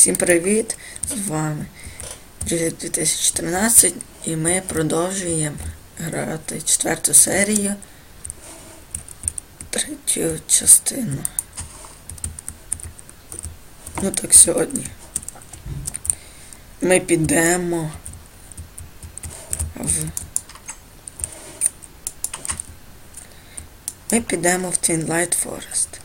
Всім привіт! З вами Джуліт 2014 і ми продовжуємо грати четверту серію, третю частину. Ну так сьогодні. Ми підемо в. Ми підемо в Twinlight Forest.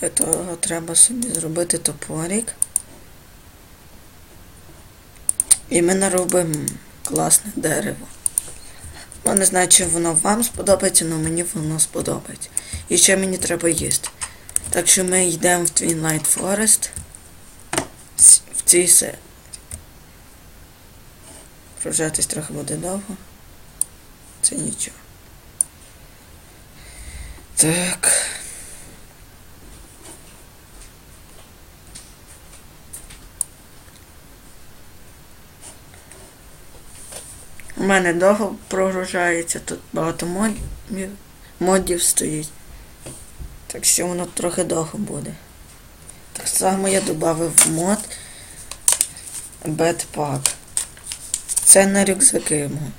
Для того треба собі зробити топорик. І ми наробимо класне дерево. Ну, не знаю, чи воно вам сподобається, але мені воно сподобається. І ще мені треба їсти. Так що ми йдемо в Twinlight Forest в цій серії. Прожатись трохи буде довго. Це нічого. Так. У мене довго прогружається, тут багато модів, модів стоїть. Так що воно трохи довго буде. Так само я додав мод Bedpack. Це на рюкзаки. мов.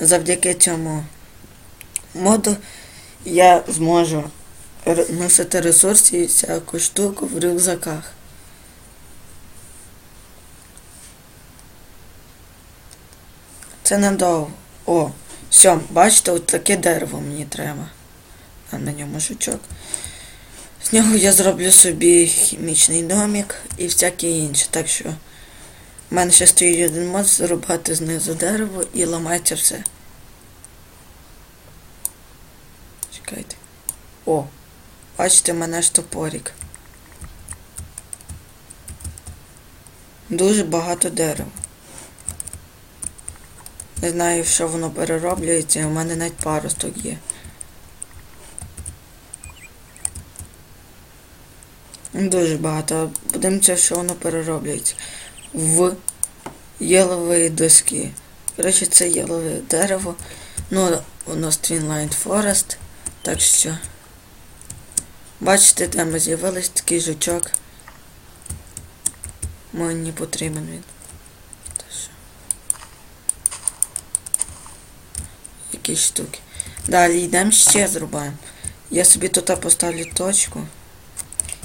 Завдяки цьому моду я зможу носити ресурси і всяку штуку в рюкзаках. Це надовго. О, все, бачите, от таке дерево мені треба. А на ньому жучок. З нього я зроблю собі хімічний домик і всяке інше. Так що в мене ще стоїть один мод зрубати знизу дерево і ламається все. Чекайте. О, бачите, в мене ж топорик. Дуже багато дерева. Не знаю, що воно перероблюється, у мене навіть паросток є. Дуже багато. Подивимося, що воно перероблюється. В єлової доски. Коротше, це єлове дерево. Ну, воно Streamlined Forest. Так що. Бачите, де ми з'явились такий жучок. Мені потрібен він. Та що? Якісь штуки. Далі йдемо ще зрубаємо. Я собі тут поставлю точку,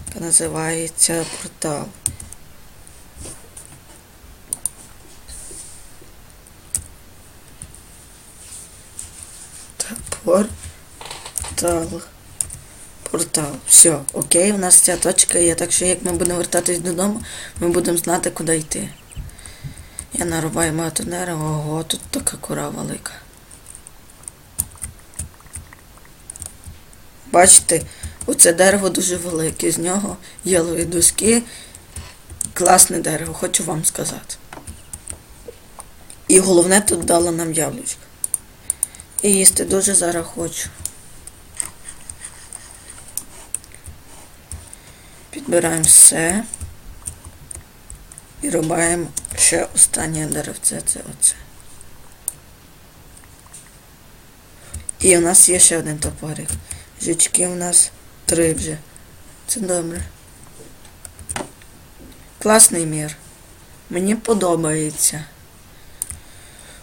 яка називається портал. Та портал. Портал. Все, окей, у нас ця точка є, так що як ми будемо вертатись додому, ми будемо знати, куди йти. Я нарубаю багато дерева, ого, тут така кора велика. Бачите, оце дерево дуже велике, з нього ялові доски. Класне дерево, хочу вам сказати. І головне тут дало нам яблучко. І їсти дуже зараз хочу. Підбираємо все. І рубаємо ще останнє деревце, це оце. І у нас є ще один топорик. Жучки у нас три вже. Це добре. Класний мір. Мені подобається.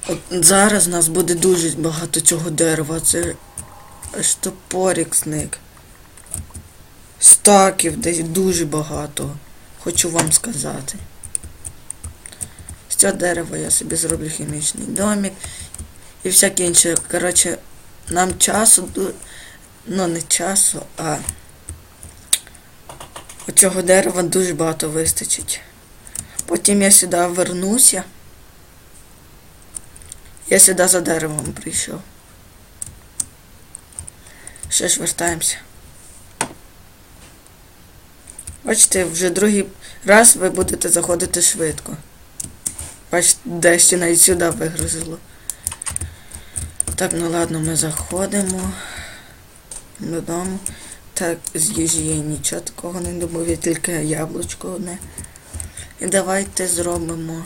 От зараз у нас буде дуже багато цього дерева. Це аж топорик зник. Стаків десь дуже багато. Хочу вам сказати. З цього дерева я собі зроблю хімічний домик і всяке інше. Коротше, нам часу ну не часу, а оцього дерева дуже багато вистачить. Потім я сюди вернуся. Я сюди за деревом прийшов. Ще ж вертаємося. Бачите, вже другий раз ви будете заходити швидко. Бачите, дещо навіть сюди вигрузило. Так, ну ладно, ми заходимо додому. Так, з я нічого такого не добув, я тільки яблучко одне. І давайте зробимо.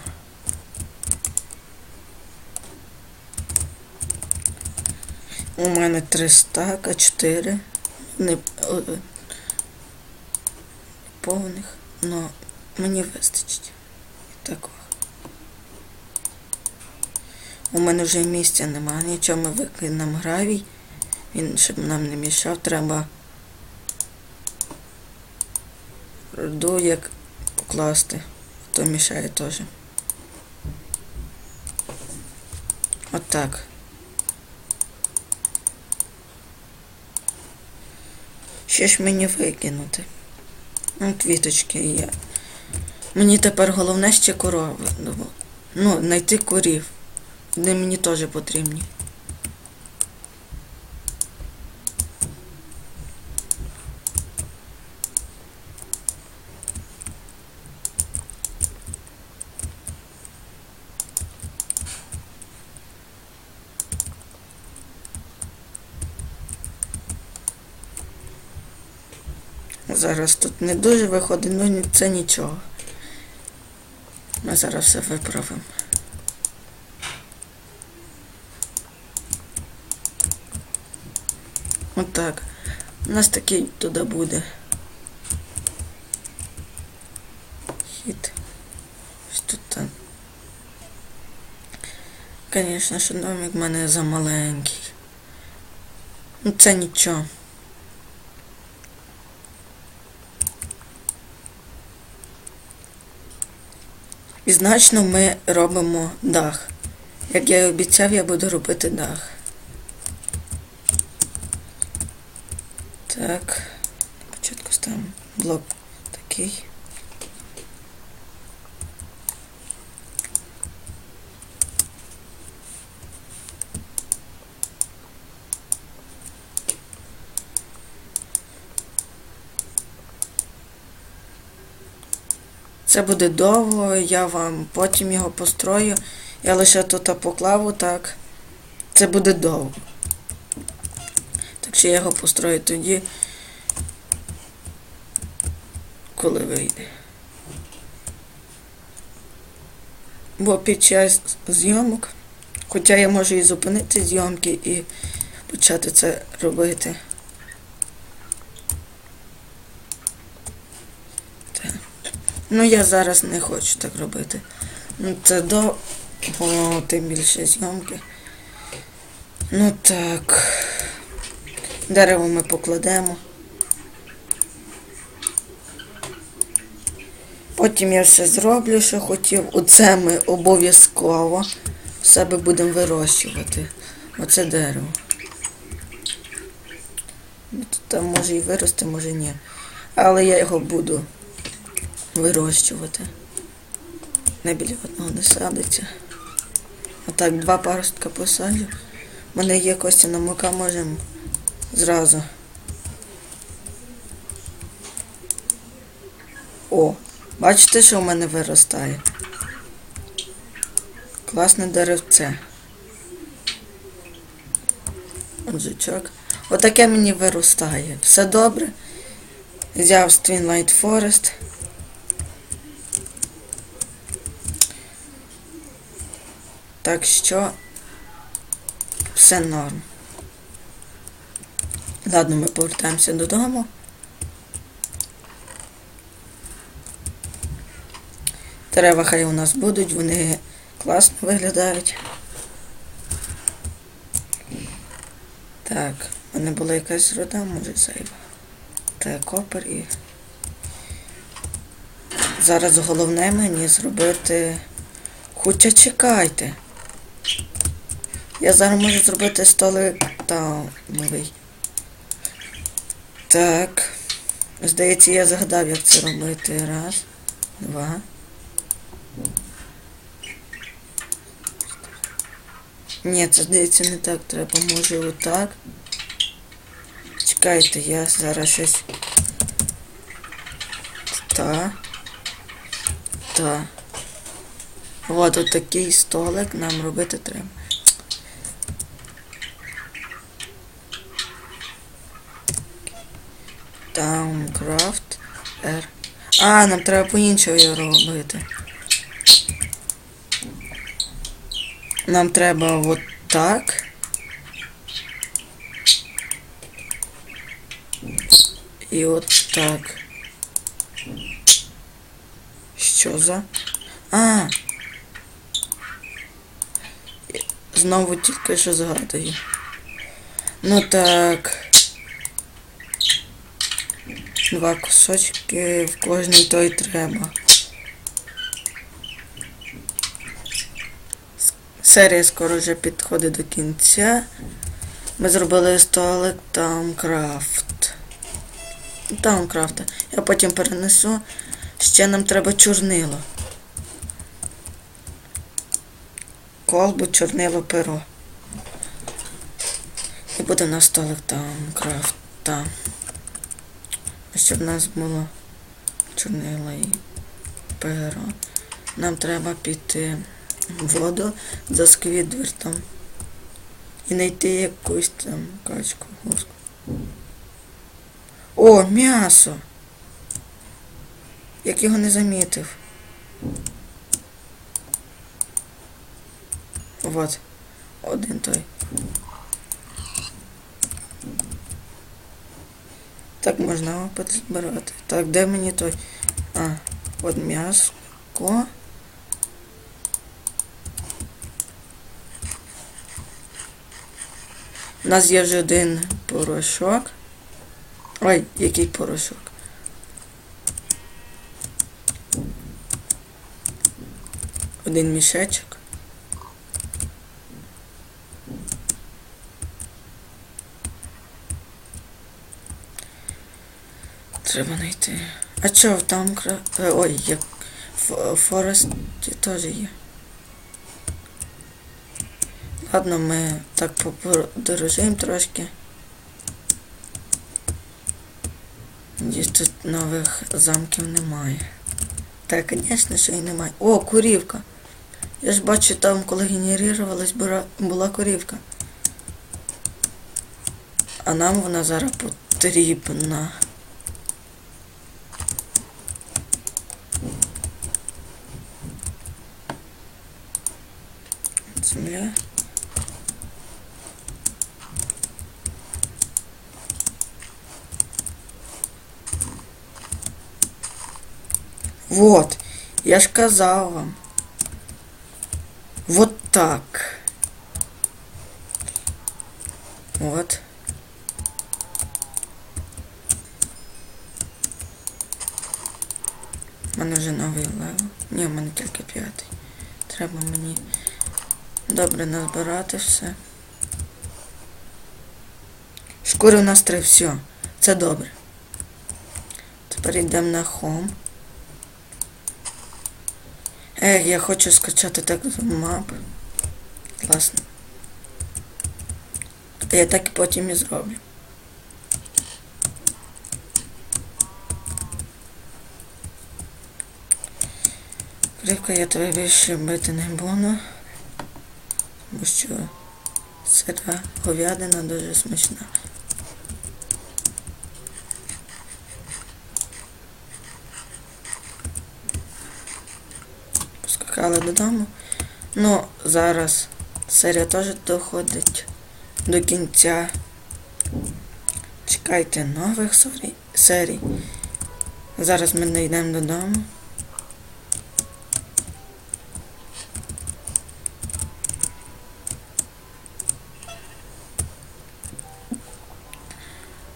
У мене три стака, чотири. Не е, повних, но мені вистачить. Такого. У мене вже місця немає, нічого ми викинемо гравій. Він щоб нам не мішав, треба руду як покласти, то мішає теж. Отак. Що ж мені викинути? Ну, квіточки є. Мені тепер головне ще корови. Ну, знайти корів. Вони мені теж потрібні. Зараз тут не дуже виходить, ну це нічого. Ми зараз все виправимо. Отак. У нас такий туди буде. Хід. Ось тут там. Звісно, що домик в мене замаленький. Ну це нічого. І значно ми робимо дах. Як я і обіцяв, я буду робити дах. Так. Спочатку ставимо блок такий. Це буде довго, я вам потім його построю. Я лише тут поклав так. Це буде довго. Так що я його построю тоді, коли вийде. Бо під час зйомок, хоча я можу і зупинити зйомки і почати це робити. Так. Ну я зараз не хочу так робити. Ну це до о, тим більше зйомки. Ну так. Дерево ми покладемо. Потім я все зроблю, що хотів. Оце ми обов'язково себе будемо вирощувати. Оце дерево. Там може і вирости, може ні. Але я його буду вирощувати. Не біля одного не садиться. Отак, два паростка посаджу. У мене є костяна мука, можемо зразу. О, бачите, що в мене виростає? Класне деревце. Жучок. Отаке мені виростає. Все добре. Взяв Twinlight Forest. Так що все норм. Ладно, ми повертаємося додому. Дерева хай у нас будуть, вони класно виглядають. Так, в мене була якась рода, може зайва. Так, копер і. Зараз головне мені зробити. Хоча чекайте. Я зараз можу зробити столик та новий. Так. Здається, я згадав, як це робити. Раз, два. Ні, це здається не так треба. Може отак. Чекайте, я зараз щось. Та. Та. От от такий столик нам робити треба. Downcraft R. А, нам треба по-іншому його робити. Нам треба от так. І от так. Що за? А! Знову тільки що згадую. Ну так. Два кусочки в кожній той треба. Серія скоро вже підходить до кінця. Ми зробили столик Таункрафт. Таункрафта. Я потім перенесу. Ще нам треба чорнило. Колбу, чорнило, перо. І буде у нас столик Таункрафта. Щоб в нас було чорнило і перо. Нам треба піти воду за сквідвертом. І знайти якусь там качку гуску. О, м'ясо! Як його не замітив. Вот. Один той. Так можна опит збирати. Так, де мені той? А, от м'яско. У нас є вже один порошок. Ой, який порошок. Один мішечок. Треба знайти. А чого там е, Ой, як в Форесті теж є. Ладно, ми так подорожуємо трошки. Надіюсь, тут нових замків немає. Так, звісно, що і немає. О, курівка. Я ж бачу там, коли генерувалась, була курівка. А нам вона зараз потрібна. Вот, я ж казав вам. Вот так. Вот. У мене вже новий левел. Ні, в мене тільки п'ятий. Треба мені добре назбирати все. Шкури у нас три, все. Це добре. Тепер йдемо на Home. Ех, я хочу скачати так мап. Класно. Я так і потім і зроблю. Кривка я тебе більше бити не буду. Тому що сира говядина дуже смачна. Поскакали додому. Ну, зараз серія теж доходить до кінця. Чекайте нових серій. Зараз ми не йдемо додому.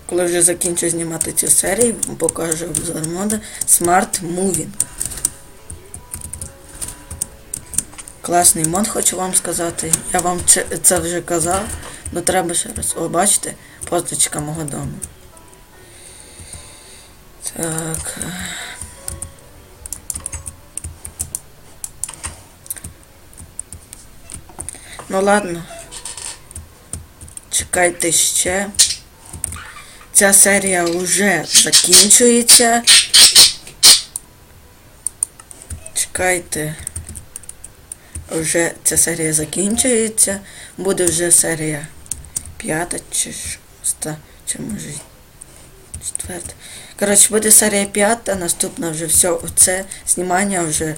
Коли вже закінчу знімати цю серію, покажу обзор мода Smart Moving. Класний мод, хочу вам сказати. Я вам це, вже казав, але треба ще раз. О, бачите, позначка мого дому. Так. Ну ладно. Чекайте ще. Ця серія вже закінчується. Чекайте. Вже ця серія закінчується. Буде вже серія п'ята чи шоста, чи може четверта. Коротше, буде серія п'ята, наступна вже все. Оце знімання вже.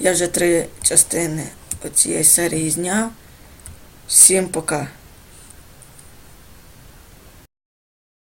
Я вже три частини цієї серії зняв. Всім пока.